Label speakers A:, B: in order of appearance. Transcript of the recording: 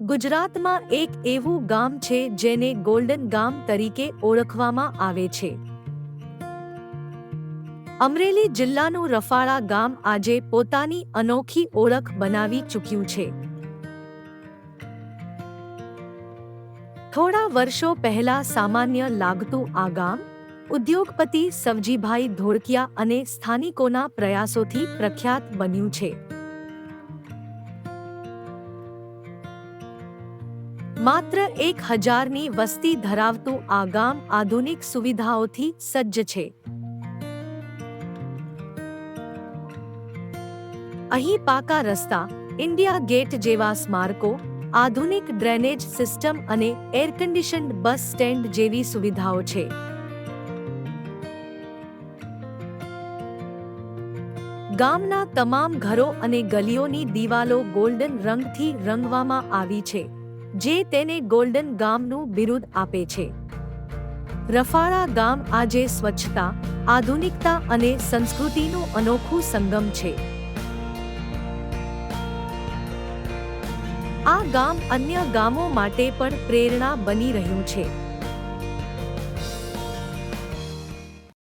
A: ગુજરાતમાં એક એવું ગામ છે જેને ગોલ્ડન ગામ તરીકે ઓળખવામાં આવે છે. અમરેલી જિલ્લાનું રફાળા ગામ આજે પોતાની અનોખી ઓળખ બનાવી ચૂક્યું છે. થોડા વર્ષો પહેલા સામાન્ય લાગતું આ ગામ ઉદ્યોગપતિ સવજીભાઈ ધોળકિયા અને સ્થાનિકોના પ્રયાસોથી પ્રખ્યાત બન્યું છે. માત્ર એક હજારની વસ્તી ધરાવતું આ ગામ આધુનિક સુવિધાઓથી સજ્જ છે. અહીં પાકા રસ્તા, ઇન્ડિયા ગેટ જેવા સ્મારકો, આધુનિક ડ્રેનેજ સિસ્ટમ અને એર કન્ડિશન્ડ બસ સ્ટેન્ડ જેવી સુવિધાઓ છે. ગામના તમામ ઘરો અને ગલીઓની દિવાલો ગોલ્ડન રંગથી રંગવામાં આવી છે. જે તેને ગોલ્ડન ગામનું બિરુદ આપે છે. રફાળા ગામ આજે સ્વચ્છતા, આધુનિકતા અને સંસ્કૃતિનું અનોખું સંગમ છે. આ ગામ અન્ય ગામો માટે પણ પ્રેરણા બની રહ્યું છે.